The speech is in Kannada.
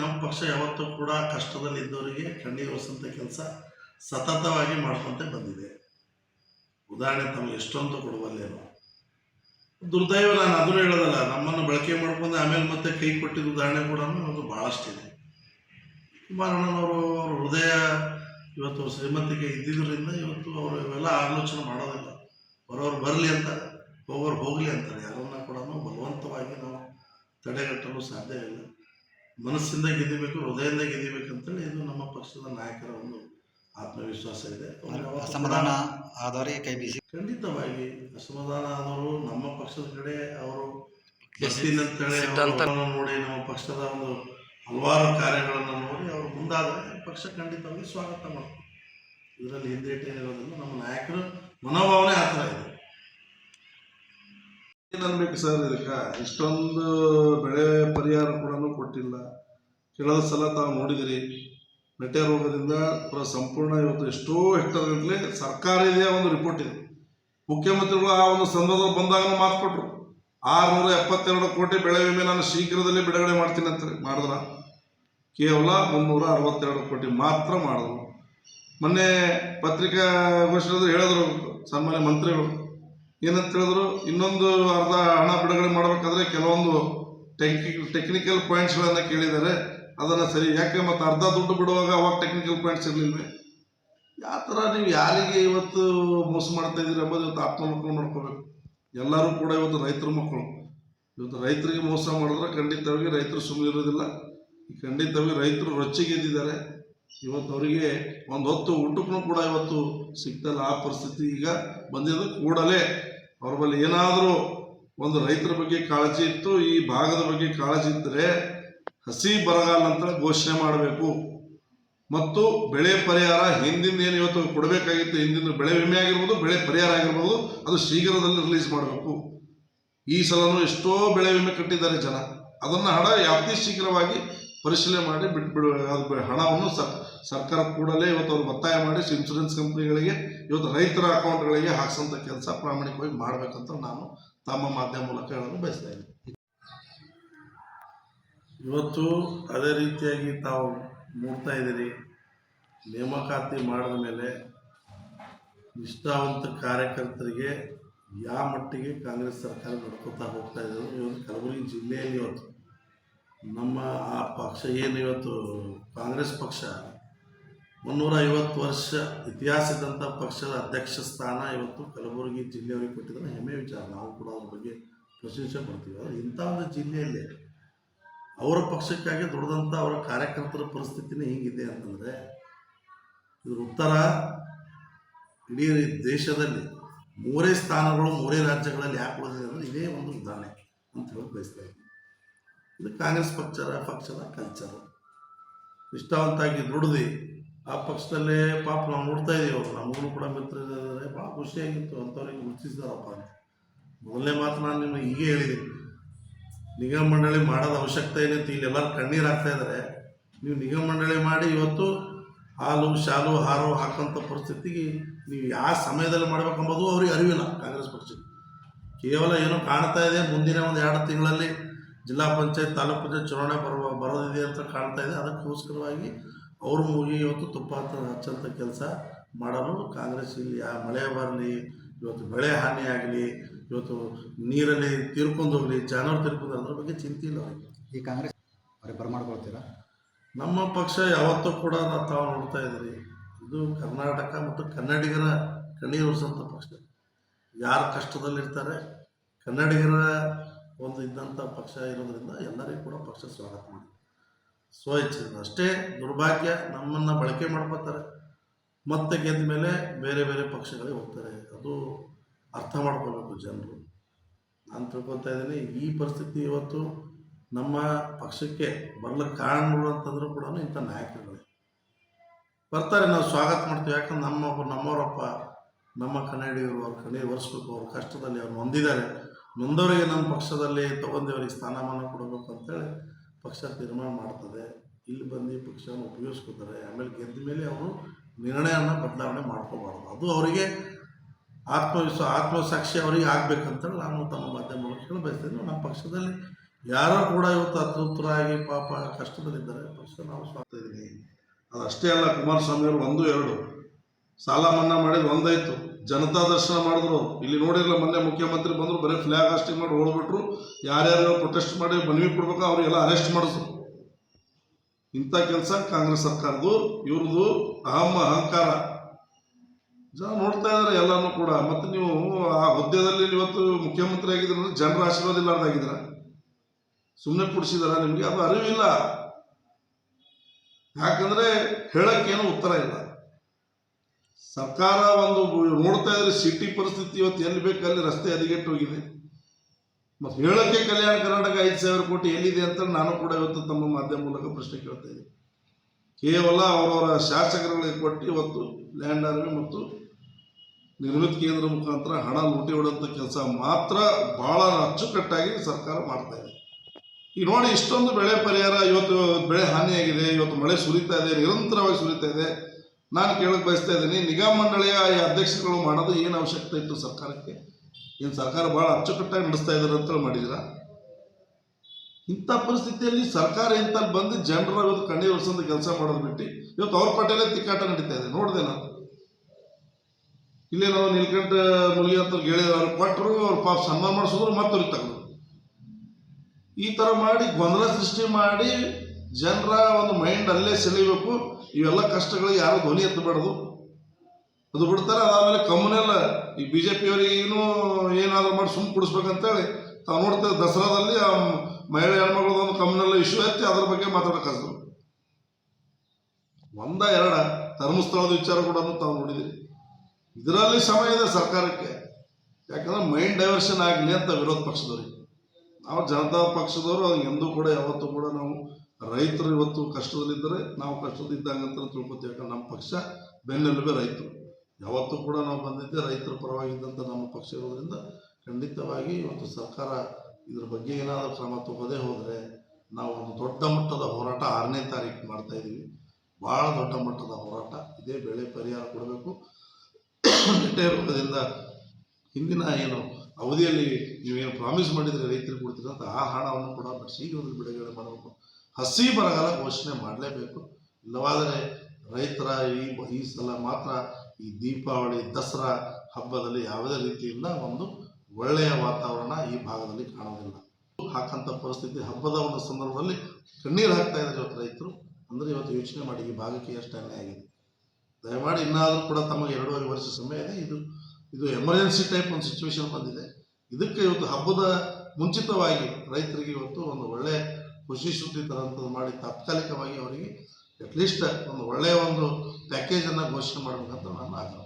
ನಮ್ಮ ಪಕ್ಷ ಯಾವತ್ತೂ ಕೂಡ ಕಷ್ಟದಲ್ಲಿ ಇದ್ದವರಿಗೆ ಕಣ್ಣೀರು ಕೆಲಸ ಸತತವಾಗಿ ಮಾಡ್ಕೊಂತ ಬಂದಿದೆ. ಉದಾಹರಣೆ ತಮಗೆ ಎಷ್ಟೊಂದು ಕೊಡುವಲ್ಲೇನು ದುರ್ದೈವ ನಾನು ಅದನ್ನು ಹೇಳೋದಲ್ಲ, ನಮ್ಮನ್ನು ಬಳಕೆ ಮಾಡ್ಕೊಂಡು ಆಮೇಲೆ ಮತ್ತೆ ಕೈ ಕೊಟ್ಟಿದ್ದ ಉದಾಹರಣೆ ಕೂಡ ಅದು ಭಾಳಷ್ಟಿದೆ ಕುಮಾರಣ್ಣನವರು ಅವ್ರ ಹೃದಯ ಇವತ್ತು ಶ್ರೀಮಂತಿಕೆ ಇದ್ದಿದ್ದರಿಂದ ಇವತ್ತು ಅವರು ಇವೆಲ್ಲ ಆಲೋಚನೆ ಮಾಡೋದಿಲ್ಲ. ಬರೋರು ಬರಲಿ ಅಂತ ಹೋಗೋರು ಹೋಗಲಿ ಅಂತಾರೆ, ಯಾರನ್ನ ಕೂಡ ಬಲವಂತವಾಗಿ ನಾವು ತಡೆಗಟ್ಟಲು ಸಾಧ್ಯ ಇಲ್ಲ. ಮನಸ್ಸಿಂದ ಗೆದಿಬೇಕು ಹೃದಯದಿಂದ ಗೆದಿಬೇಕು ಅಂತೇಳಿ ಇದು ನಮ್ಮ ಪಕ್ಷದ ನಾಯಕರ ಒಂದು ಆತ್ಮವಿಶ್ವಾಸ ಇದೆ. ಅಸಮಾಧಾನ ಆದರೆ ಕೈ ಬೀಸಿ. ಖಂಡಿತವಾಗಿ ಅಸಮಾಧಾನ ಆದವರು ನಮ್ಮ ಪಕ್ಷದ ಕಡೆ ಅವರು ನೋಡಿ ನಮ್ಮ ಪಕ್ಷದ ಒಂದು ಹಲವಾರು ಕಾರ್ಯಗಳನ್ನು ನೋಡಿ ಅವರು ಮುಂದಾದರೆ ಪಕ್ಷ ಖಂಡಿತವಾಗಿ ಸ್ವಾಗತ ಮಾಡ್ತಾರೆ. ಇದರಲ್ಲಿ ಹಿಂದೇಟೇನಿರೋದನ್ನು ನಮ್ಮ ನಾಯಕರು ಮನೋಭಾವನೆ ಆ ಥರ ಇದೆ. ಏನು ಅನ್ಬೇಕು ಸರ್ ಇದಕ್ಕೆ? ಇಷ್ಟೊಂದು ಬೆಳೆ ಪರಿಹಾರ ಕೂಡ ಕೊಟ್ಟಿಲ್ಲ. ಕೆಲವು ಸಲ ತಾವು ನೋಡಿದಿರಿ ಮೆಟೆ ರೋಗದಿಂದ ಪೂರ ಸಂಪೂರ್ಣ ಇವತ್ತು ಎಷ್ಟೋ ಹೆಕ್ಟರ್ ಸರ್ಕಾರ ಇದೆಯಾ ಒಂದು ರಿಪೋರ್ಟ್ ಇದೆ. ಮುಖ್ಯಮಂತ್ರಿಗಳು ಆ ಒಂದು ಸಂದರ್ಭದಲ್ಲಿ ಬಂದಾಗ ಮಾತು ಕೊಟ್ಟರು ಆರುನೂರ ಎಪ್ಪತ್ತೆರಡು ಕೋಟಿ ಬೆಳೆ ವಿಮೆ ನಾನು ಶೀಘ್ರದಲ್ಲೇ ಬಿಡುಗಡೆ ಮಾಡ್ತೀನಿ ಅಂತ ಮಾಡಿದ್ರ. ಕೇವಲ ಮುನ್ನೂರ ಅರವತ್ತೆರಡು ಕೋಟಿ ಮಾತ್ರ ಮಾಡಿದ್ರು. ಮೊನ್ನೆ ಪತ್ರಿಕಾಗೋಷ್ಠಿಯಲ್ಲಿ ಹೇಳಿದ್ರು ಸನ್ಮಾನ್ಯ ಮಂತ್ರಿಗಳು. ಏನಂತ ಹೇಳಿದ್ರು, ಇನ್ನೊಂದು ಅರ್ಧ ಹಣ ಬಿಡುಗಡೆ ಮಾಡಬೇಕಾದ್ರೆ ಕೆಲವೊಂದು ಟೆಕ್ನಿಕ್ ಟೆಕ್ನಿಕಲ್ ಪಾಯಿಂಟ್ಸ್ಗಳನ್ನು ಕೇಳಿದ್ದಾರೆ. ಅದನ್ನು ಸರಿ, ಯಾಕೆ ಮತ್ತು ಅರ್ಧ ದುಡ್ಡು ಬಿಡುವಾಗ ಅವಾಗ ಟೆಕ್ನಿಕಲ್ ಪಾಯಿಂಟ್ಸ್ ಇರಲಿಲ್ಲ ಯಾವ ಥರ ನೀವು ಯಾರಿಗೆ ಇವತ್ತು ಮೋಸ ಮಾಡ್ತಾ ಇದ್ದೀರಿ ಎಂಬುದು ಇವತ್ತು ಆತ್ಮಮಕ್ಕಳು ಮಾಡ್ಕೋಬೇಕು ಎಲ್ಲರೂ ಕೂಡ ಇವತ್ತು ರೈತರ ಮಕ್ಕಳು. ಇವತ್ತು ರೈತರಿಗೆ ಮೋಸ ಮಾಡಿದ್ರೆ ಖಂಡಿತವಾಗಿ ರೈತರು ಸುಮ್ಮನೆ ಇರೋದಿಲ್ಲ ಖಂಡಿತವಾಗಿ ರೈತರು ರೊಚ್ಚಿಗೆದ್ದಿದ್ದಾರೆ ಇವತ್ತು ಅವರಿಗೆ ಒಂದು ಹೊತ್ತು ಊಟಕ್ಕೂ ಕೂಡ ಇವತ್ತು ಸಿಗ್ತಲ್ಲ ಆ ಪರಿಸ್ಥಿತಿ ಈಗ ಬಂದಿದ್ದ ಕೂಡಲೇ ಅವ್ರ ಬಳಿ ಏನಾದರೂ ಒಂದು ರೈತರ ಬಗ್ಗೆ ಕಾಳಜಿ ಇತ್ತು, ಈ ಭಾಗದ ಬಗ್ಗೆ ಕಾಳಜಿ ಇದ್ದರೆ ಹಸಿ ಬರಗಾಲ ಅಂತ ಘೋಷಣೆ ಮಾಡಬೇಕು. ಮತ್ತು ಬೆಳೆ ಪರಿಹಾರ ಹಿಂದಿನ ಏನು ಇವತ್ತು ಕೊಡಬೇಕಾಗಿತ್ತು, ಹಿಂದಿನ ಬೆಳೆ ವಿಮೆ ಆಗಿರ್ಬೋದು, ಬೆಳೆ ಪರಿಹಾರ ಆಗಿರ್ಬೋದು, ಅದು ಶೀಘ್ರದಲ್ಲಿ ರಿಲೀಸ್ ಮಾಡಬೇಕು. ಈ ಸಲನೂ ಎಷ್ಟೋ ಬೆಳೆ ವಿಮೆ ಕಟ್ಟಿದ್ದಾರೆ ಜನ. ಅದನ್ನು ಹಣ ಅತಿ ಶೀಘ್ರವಾಗಿ ಪರಿಶೀಲನೆ ಮಾಡಿ ಬಿಟ್ಬಿಡು, ಅದು ಹಣವನ್ನು ಸರ್, ಸರ್ಕಾರ ಕೂಡಲೇ ಇವತ್ತು ಅವ್ರು ಒತ್ತಾಯ ಮಾಡಿ ಇನ್ಶೂರೆನ್ಸ್ ಕಂಪ್ನಿಗಳಿಗೆ, ಇವತ್ತು ರೈತರ ಅಕೌಂಟ್ಗಳಿಗೆ ಹಾಕ್ಸೋಂಥ ಕೆಲಸ ಪ್ರಾಮಾಣಿಕವಾಗಿ ಮಾಡಬೇಕಂತ ನಾನು ತಮ್ಮ ಮಾಧ್ಯಮ ಮೂಲಕ ಹೇಳಲು ಬಯಸ್ತಾ ಇವತ್ತು ಅದೇ ರೀತಿಯಾಗಿ ತಾವು ನೋಡ್ತಾ ಇದ್ದೀರಿ, ನೇಮಕಾತಿ ಮಾಡಿದ ಮೇಲೆ ನಿಷ್ಠಾವಂತ ಕಾರ್ಯಕರ್ತರಿಗೆ ಯಾವ ಮಟ್ಟಿಗೆ ಕಾಂಗ್ರೆಸ್ ಸರ್ಕಾರ ನಡ್ಕೋತಾ ಹೋಗ್ತಾ ಇದ್ದಾರೆ ಇವತ್ತು ಕಲಬುರಗಿ ಜಿಲ್ಲೆಯಲ್ಲಿ ಇವತ್ತು ನಮ್ಮ ಆ ಪಕ್ಷ ಏನು ಇವತ್ತು ಕಾಂಗ್ರೆಸ್ ಪಕ್ಷ? ಮುನ್ನೂರ ಐವತ್ತು ವರ್ಷ ಇತಿಹಾಸದಂಥ ಪಕ್ಷದ ಅಧ್ಯಕ್ಷ ಸ್ಥಾನ ಇವತ್ತು ಕಲಬುರಗಿ ಜಿಲ್ಲೆಯವರಿಗೆ ಕೊಟ್ಟಿದ್ರೆ ಹೆಮ್ಮೆ ವಿಚಾರ. ನಾವು ಕೂಡ ಅದ್ರ ಬಗ್ಗೆ ಪ್ರಶಂಸೆ ಪಡ್ತೀವಿ ಆದರೆ ಇಂಥ ಒಂದು ಜಿಲ್ಲೆಯಲ್ಲಿ ಅವರ ಪಕ್ಷಕ್ಕಾಗಿ ದುಡಿದಂಥ ಅವರ ಕಾರ್ಯಕರ್ತರ ಪರಿಸ್ಥಿತಿನೇ ಹೀಗಿದೆ ಅಂತಂದರೆ ಇದ್ರ ಉತ್ತರ ಇಡೀ ದೇಶದಲ್ಲಿ ಮೂರೇ ಸ್ಥಾನಗಳು, ಮೂರೇ ರಾಜ್ಯಗಳಲ್ಲಿ ಯಾಕೆ ಉಳಿದಿದೆ ಅಂದರೆ ಇದೇ ಒಂದು ಉದಾಹರಣೆ ಅಂತ ಹೇಳಿ ಬಯಸ್ತಾ ಇದ್ದೀನಿ. ಇದು ಕಾಂಗ್ರೆಸ್ ಪಕ್ಷದ ಪಕ್ಷದ ಕಲ್ಚರು ನಿಷ್ಠಾವಂತಾಗಿ ದುಡಿದು, ಆ ಪಕ್ಷದಲ್ಲೇ ಪಾಪ ನಾವು ನೋಡ್ತಾ ಇದ್ದೀವಿ ಅವರು. ನಮಗೂ ಕೂಡ ಮಿತ್ರರಿದ್ದಾರೆ ಭಾಳ ಖುಷಿಯಾಗಿತ್ತು. ಅಂಥವ್ರಿಗೆ ಗುರುತಿಸಿದಾರಪ್ಪ ಅಂತ ಮೊದಲನೇ ಮಾತು ನಾನು ನಿಮಗೆ ಹೀಗೆ ಹೇಳಿದ್ದೀನಿ. ನಿಗಮ ಮಂಡಳಿ ಮಾಡೋದ ಅವಶ್ಯಕತೆ ಏನಿತ್ತು ಇಲ್ಲಿ ಎಲ್ಲರೂ ಕಣ್ಣೀರು ಹಾಕ್ತಾ ಇದ್ದಾರೆ. ನೀವು ನಿಗಮ ಮಂಡಳಿ ಮಾಡಿ ಇವತ್ತು ಹಾಲು, ಶಾಲು, ಹಾರು ಹಾಕೋಂಥ ಪರಿಸ್ಥಿತಿಗೆ ನೀವು ಯಾವ ಸಮಯದಲ್ಲಿ ಮಾಡ್ಬೇಕಂಬೋದು ಅವ್ರಿಗೆ ಅರಿವಿಲ್ಲ ಕಾಂಗ್ರೆಸ್ ಪಕ್ಷಕ್ಕೆ. ಕೇವಲ ಏನೋ ಕಾಣ್ತಾ ಇದೆ ಮುಂದಿನ ಒಂದು ಎರಡು ತಿಂಗಳಲ್ಲಿ. ಜಿಲ್ಲಾ ಪಂಚಾಯತ್ ತಾಲೂಕು ಪಂಚಾಯತ್ ಚುನಾವಣೆ ಬರುವ ಬರೋದಿದೆ ಅಂತ ಕಾಣ್ತಾ ಇದೆ. ಅದಕ್ಕೋಸ್ಕರವಾಗಿ ಅವ್ರ ಮೂಗಿ ಇವತ್ತು ತುಪ್ಪ ಅಂತ ಹಚ್ಚಂಥ ಕೆಲಸ ಮಾಡಲು ಕಾಂಗ್ರೆಸ್ ಇಲ್ಲಿ ಆ ಮಳೆ ಬರಲಿ ಇವತ್ತು ಬೆಳೆ ಹಾನಿ ಆಗಲಿ ಇವತ್ತು ನೀರಲ್ಲಿ ತೀರ್ಕೊಂಡು ಹೋಗಲಿ ಜಾನುವಾರು ತೀರ್ಕೊಂಡು ಅದ್ರ ಬಗ್ಗೆ ಚಿಂತೆ ಇಲ್ಲ ಈ ಕಾಂಗ್ರೆಸ್ ಅವ್ರಿಗೆ ಬರಮಾಡ್ಕೊಳ್ತೀರಾ? ನಮ್ಮ ಪಕ್ಷ ಯಾವತ್ತೂ ಕೂಡ ನಾವು ತಾವು ನೋಡ್ತಾ ಇದ್ದೀರಿ. ಇದು ಕರ್ನಾಟಕ ಮತ್ತು ಕನ್ನಡಿಗರ ಕಣ್ಣೀರು ಪಕ್ಷ. ಯಾರು ಕಷ್ಟದಲ್ಲಿರ್ತಾರೆ ಕನ್ನಡಿಗರ ಒಂದು ಇದ್ದಂಥ ಪಕ್ಷ ಇರೋದ್ರಿಂದ ಎಲ್ಲರಿಗೂ ಕೂಡ ಪಕ್ಷ ಸ್ವಾಗತ ಮಾಡಿ. ಸ್ವ ಇಚ್ಛೆಯಿಂದ ಅಷ್ಟೇ ದುರ್ಭಾಗ್ಯ ನಮ್ಮನ್ನು ಬಳಕೆ ಮಾಡ್ಕೋತಾರೆ. ಮತ್ತೆ ಗೆದ್ದ ಮೇಲೆ ಬೇರೆ ಬೇರೆ ಪಕ್ಷಗಳಿಗೆ ಹೋಗ್ತಾರೆ. ಅದು ಅರ್ಥ ಮಾಡ್ಕೋಬೇಕು ಜನರು. ನಾನು ತಿಳ್ಕೊತಾ ಇದ್ದೀನಿ, ಈ ಪರಿಸ್ಥಿತಿ ಇವತ್ತು ನಮ್ಮ ಪಕ್ಷಕ್ಕೆ ಬರ್ಲಿಕ್ಕೆ ಕಾರಣಗಳು ಅಂತಂದ್ರೂ ಕೂಡ ಇಂಥ ನಾಯಕರುಗಳೇ. ಬರ್ತಾರೆ, ನಾವು ಸ್ವಾಗತ ಮಾಡ್ತೀವಿ. ಯಾಕಂದ್ರೆ ನಮ್ಮ ನಮ್ಮವರಪ್ಪ, ನಮ್ಮ ಕನ್ನಡಿಗರು ಅವ್ರ ಕಣ್ಣೀರು ಒರೆಸ್ಬೇಕು. ಅವ್ರ ಕಷ್ಟದಲ್ಲಿ ಅವ್ರು ನೊಂದಿದ್ದಾರೆ ನೊಂದವರಿಗೆ ನಮ್ಮ ಪಕ್ಷದಲ್ಲಿ ತಗೊಂಡವರಿಗೆ ಸ್ಥಾನಮಾನ ಕೊಡಬೇಕು ಅಂತೇಳಿ ಪಕ್ಷ ತೀರ್ಮಾನ ಮಾಡ್ತದೆ. ಇಲ್ಲಿ ಬಂದು ಪಕ್ಷವನ್ನು ಉಪಯೋಗಿಸ್ಕೋತಾರೆ. ಆಮೇಲೆ ಗೆದ್ದ ಮೇಲೆ ಅವರು ನಿರ್ಣಯವನ್ನು ಬದಲಾವಣೆ ಮಾಡ್ಕೋಬಾರ್ದು. ಅದು ಅವರಿಗೆ ಆತ್ಮವಿಶ್ವಾಸ ಆತ್ಮಸಾಕ್ಷಿ ಅವರಿಗೆ ಆಗಬೇಕಂತೇಳಿ ನಾನು ತಮ್ಮ ಮಾಧ್ಯಮ ಮೂಲಕ ಹೇಳಿ ಬಯಸ್ತೀನಿ. ನಮ್ಮ ಪಕ್ಷದಲ್ಲಿ ಯಾರೋ ಕೂಡ ಇವತ್ತು ಅತೃಪ್ತರಾಗಿ ಪಾಪ ಕಷ್ಟದಲ್ಲಿದ್ದಾರೆ. ಪಕ್ಷ ನಾವು ಸ್ವಾಗತ ಇದ್ದೀನಿ. ಅದು ಅಷ್ಟೇ ಅಲ್ಲ ಕುಮಾರಸ್ವಾಮಿ ಅವರು ಒಂದು ಎರಡು ಸಾಲ ಮನ್ನಾ ಮಾಡಿದ್ರು ಒಂದಾಯ್ತು. ಜನತಾ ದರ್ಶನ ಮಾಡಿದ್ರು. ಇಲ್ಲಿ ನೋಡಿರಲ್ಲ ಮೊನ್ನೆ ಮುಖ್ಯಮಂತ್ರಿ ಬಂದ್ರು, ಬರೀ ಫ್ಲ್ಯಾಗ್ ಹಾಸ್ಟಿಂಗ್ ಮಾಡಿ ಓಡ್ಬಿಟ್ರು ಯಾರ್ಯಾರು ಪ್ರೊಟೆಸ್ಟ್ ಮಾಡಿ ಮನವಿ ಕೊಡ್ಬೇಕು, ಅವ್ರಿಗೆಲ್ಲ ಅರೆಸ್ಟ್ ಮಾಡಿದ್ರು. ಇಂಥ ಕೆಲಸ ಕಾಂಗ್ರೆಸ್ ಸರ್ಕಾರದ್ದು, ಇವ್ರದ್ದು ಅಹಂ ಅಹಂಕಾರ. ಜನ ನೋಡ್ತಾ ಇದ್ದಾರೆ ಎಲ್ಲನೂ ಕೂಡ. ಮತ್ತೆ ನೀವು ಆ ಹುದ್ದೆದಲ್ಲಿ ಇವತ್ತು ಮುಖ್ಯಮಂತ್ರಿ ಆಗಿದ್ರೆ ಜನರ ಆಶೀರ್ವಾದ ಇಲ್ಲಾರ್ದಾಗಿದ್ರ? ಸುಮ್ಮನೆ ಕುಡಿಸಿದಾರ ನಿಮಗೆ? ಅದು ಅರಿವಿಲ್ಲ. ಯಾಕಂದ್ರೆ ಹೇಳಕ್ಕೇನು ಉತ್ತರ ಇಲ್ಲ. ಸರ್ಕಾರ ಒಂದು ನೋಡ್ತಾ ಇದ್ರೆ ಸಿಟಿ ಪರಿಸ್ಥಿತಿ ಇವತ್ತು ಎಲ್ಲಿ ಬೇಕು ಅಲ್ಲಿ ರಸ್ತೆ ಹದಿಗೆಟ್ಟು ಹೋಗಿದೆ. ಮತ್ತು ಹೇಳೋಕ್ಕೆ ಕಲ್ಯಾಣ ಕರ್ನಾಟಕ ಐದು ಸಾವಿರ ಕೋಟಿ ಎಲ್ಲಿದೆ ಅಂತ ನಾನು ಕೂಡ ಇವತ್ತು ತಮ್ಮ ಮಾಧ್ಯಮ ಮೂಲಕ ಪ್ರಶ್ನೆ ಕೇಳ್ತಾ ಇದ್ದೀನಿ. ಕೇವಲ ಅವರವರ ಶಾಸಕರುಗಳಿಗೆ ಕೊಟ್ಟು ಇವತ್ತು ಲ್ಯಾಂಡ್ ಆರ್ಮಿ ಮತ್ತು ನಿರ್ಮಿತ ಕೇಂದ್ರ ಮುಖಾಂತರ ಹಣ ಲೂಟಿ ಹೊಡೆದಂಥ ಕೆಲಸ ಮಾತ್ರ ಬಹಳ ಅಚ್ಚುಕಟ್ಟಾಗಿ ಸರ್ಕಾರ ಮಾಡ್ತಾ ಇದೆ. ಈಗ ನೋಡಿ, ಇಷ್ಟೊಂದು ಬೆಳೆ ಪರಿಹಾರ, ಇವತ್ತು ಬೆಳೆ ಹಾನಿಯಾಗಿದೆ, ಇವತ್ತು ಮಳೆ ಸುರಿತಾ ಇದೆ, ನಿರಂತರವಾಗಿ ಸುರಿತಾ ಇದೆ. ನಾನು ಕೇಳಕ್ ಬಯಸ್ತಾ ಇದ್ದೀನಿ ನಿಗಮ ಮಂಡಳಿಯ ಈ ಅಧ್ಯಕ್ಷರುಗಳು ಮಾಡೋದು ಏನು ಅವಶ್ಯಕತೆ ಇತ್ತು ಸರ್ಕಾರಕ್ಕೆ? ಏನು ಸರ್ಕಾರ ಭಾಳ ಅಚ್ಚುಕಟ್ಟಾಗಿ ನಡೆಸ್ತಾ ಇದ್ದಾರೆ ಅಂತೇಳಿ ಮಾಡಿದಿರ ಇಂಥ ಪರಿಸ್ಥಿತಿಯಲ್ಲಿ ಸರ್ಕಾರ ಇಂತಲ್ಲಿ ಬಂದು ಜನರ ಇವತ್ತು ಕಣ್ಣೀರು ಕೆಲಸ ಮಾಡೋದು ಬಿಟ್ಟು, ಇವತ್ತು ಅವ್ರ ಪಟ್ಟೆಲ್ಲೇ ತಿಕ್ಕಾಟ ನಡೀತಾ ಇದೆ, ನೋಡಿದೆ ನಾನು. ಇಲ್ಲೇ ನಾವು ನೀಲ್ಕಂಠ ಅಂತ ಹೇಳಿದ್ರು ಅವ್ರು ಕೊಟ್ಟರು ಅವ್ರ ಪಾಪ ಸನ್ಮಾನ ಮಾಡಿಸಿದ್ರು ಮತ್ತೆ ಅವ್ರಿಗೆ ತಗೊಂಡು ಈ ಥರ ಮಾಡಿ ಗೊಂದಲ ಸೃಷ್ಟಿ ಮಾಡಿ ಜನರ ಒಂದು ಮೈಂಡ್ ಅಲ್ಲೇ ಸೆಳಿಬೇಕು ಇವೆಲ್ಲ ಕಷ್ಟಗಳಿಗೆ ಯಾರು ಧ್ವನಿ ಎತ್ತಬಾರ್ದು. ಅದು ಬಿಡ್ತಾರೆ, ಅದಾದಮೇಲೆ ಕಮ್ಮನೆಲ್ಲ ಈ ಬಿ ಜೆ ಪಿಯವರಿಗೇನು ಏನಾದರೂ ಮಾಡಿ ಸುಮ್ಮನೆ ಕುಡಿಸ್ಬೇಕಂತೇಳಿ ತಾವು ನೋಡ್ತೇವೆ ದಸರಾದಲ್ಲಿ ಆ ಮಹಿಳೆ ಹೆಣ್ಮಗಳದ್ದು ಒಂದು ಕಮ್ಮನೆಲ್ಲ ಇಶ್ಯೂ ಎತ್ತಿ ಅದ್ರ ಬಗ್ಗೆ ಮಾತಾಡೋಕ್ಕಾದ್ರು ಒಂದ ಎರಡ ಧರ್ಮಸ್ಥಳದ ವಿಚಾರ ಕೂಡ ತಾವು ನೋಡಿದಿರಿ ಇದರಲ್ಲಿ ಸಮಯ ಇದೆ ಸರ್ಕಾರಕ್ಕೆ. ಯಾಕಂದ್ರೆ ಮೈಂಡ್ ಡೈವರ್ಷನ್ ಆಗಲಿ ಅಂತ ವಿರೋಧ ಪಕ್ಷದವ್ರಿಗೆ. ನಾವು ಜನತಾ ಪಕ್ಷದವರು ಎಂದೂ ಕೂಡ ಯಾವತ್ತೂ ಕೂಡ ನಾವು ರೈತರು ಇವತ್ತು ಕಷ್ಟದಲ್ಲಿದ್ದರೆ ನಾವು ಕಷ್ಟದಿದ್ದಂಗೆ ಅಂತ ತಿಳ್ಕೊತೀವಿ. ಯಾಕಂದ್ರೆ ನಮ್ಮ ಪಕ್ಷ ಬೆನ್ನೆಲುಬೆ ರೈತರು. ಯಾವತ್ತೂ ಕೂಡ ನಾವು ಬಂದಿದ್ದೆ ರೈತರ ಪರವಾಗಿದ್ದಂಥ ನಮ್ಮ ಪಕ್ಷ ಇರೋದ್ರಿಂದ ಖಂಡಿತವಾಗಿ ಇವತ್ತು ಸರ್ಕಾರ ಇದ್ರ ಬಗ್ಗೆ ಏನಾದರೂ ಕ್ರಮ ತಗೋದೇ ಹೋದರೆ ನಾವು ಒಂದು ದೊಡ್ಡ ಮಟ್ಟದ ಹೋರಾಟ ಆರನೇ ತಾರೀಕು ಮಾಡ್ತಾ ಇದ್ದೀವಿ. ಭಾಳ ದೊಡ್ಡ ಮಟ್ಟದ ಹೋರಾಟ. ಇದೇ ಬೆಳೆ ಪರಿಹಾರ ಕೊಡಬೇಕು. ರೋಗದಿಂದ ಹಿಂದಿನ ಏನು ಅವಧಿಯಲ್ಲಿ ನೀವೇನು ಪ್ರಾಮಿಸ್ ಮಾಡಿದರೆ ರೈತರಿಗೆ ಕೊಡ್ತೀರ ಅಂತ ಆ ಹಣವನ್ನು ಕೂಡ ಶೀಘ್ರದಲ್ಲಿ ಬಿಡುಗಡೆ ಮಾಡಬೇಕು. ಹಸಿ ಬರಗಾಲ ಘೋಷಣೆ ಮಾಡಲೇಬೇಕು. ಇಲ್ಲವಾದರೆ ರೈತರ ಈ ಈ ಸಲ ಮಾತ್ರ ಈ ದೀಪಾವಳಿ, ದಸರಾ ಹಬ್ಬದಲ್ಲಿ ಯಾವುದೇ ರೀತಿಯಿಂದ ಒಂದು ಒಳ್ಳೆಯ ವಾತಾವರಣ ಈ ಭಾಗದಲ್ಲಿ ಕಾಣೋದಿಲ್ಲ ಹಾಕಂಥ ಪರಿಸ್ಥಿತಿ ಹಬ್ಬದ ಒಂದು ಸಂದರ್ಭದಲ್ಲಿ ಕಣ್ಣೀರು ಹಾಕ್ತಾ ಇದ್ದಾರೆ ಇವತ್ತು ರೈತರು. ಅಂದರೆ ಇವತ್ತು ಯೋಚನೆ ಮಾಡಿ ಈ ಭಾಗಕ್ಕೆ ಎಷ್ಟು ಅನ್ಯಾಯ ಆಗಿದೆ. ದಯಮಾಡಿ ಇನ್ನಾದರೂ ಕೂಡ ತಮಗೆ ಎರಡೂವರೆ ವರ್ಷ ಸಮಯ ಇದೆ. ಇದು ಇದು ಎಮರ್ಜೆನ್ಸಿ ಟೈಪ್ ಒಂದು ಸಿಚುವೇಶನ್ ಬಂದಿದೆ. ಇದಕ್ಕೆ ಇವತ್ತು ಹಬ್ಬದ ಮುಂಚಿತವಾಗಿ ರೈತರಿಗೆ ಇವತ್ತು ಒಂದು ಒಳ್ಳೆ ಖುಷಿ ಸುದ್ದಿ ತರಂಥದ್ದು ಮಾಡಿ ತಾತ್ಕಾಲಿಕವಾಗಿ ಅವರಿಗೆ ಅಟ್ಲೀಸ್ಟ್ ಒಂದು ಒಳ್ಳೆಯ ಒಂದು ಪ್ಯಾಕೇಜನ್ನು ಘೋಷಣೆ ಮಾಡಬೇಕಂತ ನಾನು ಆಗ್ರಹ.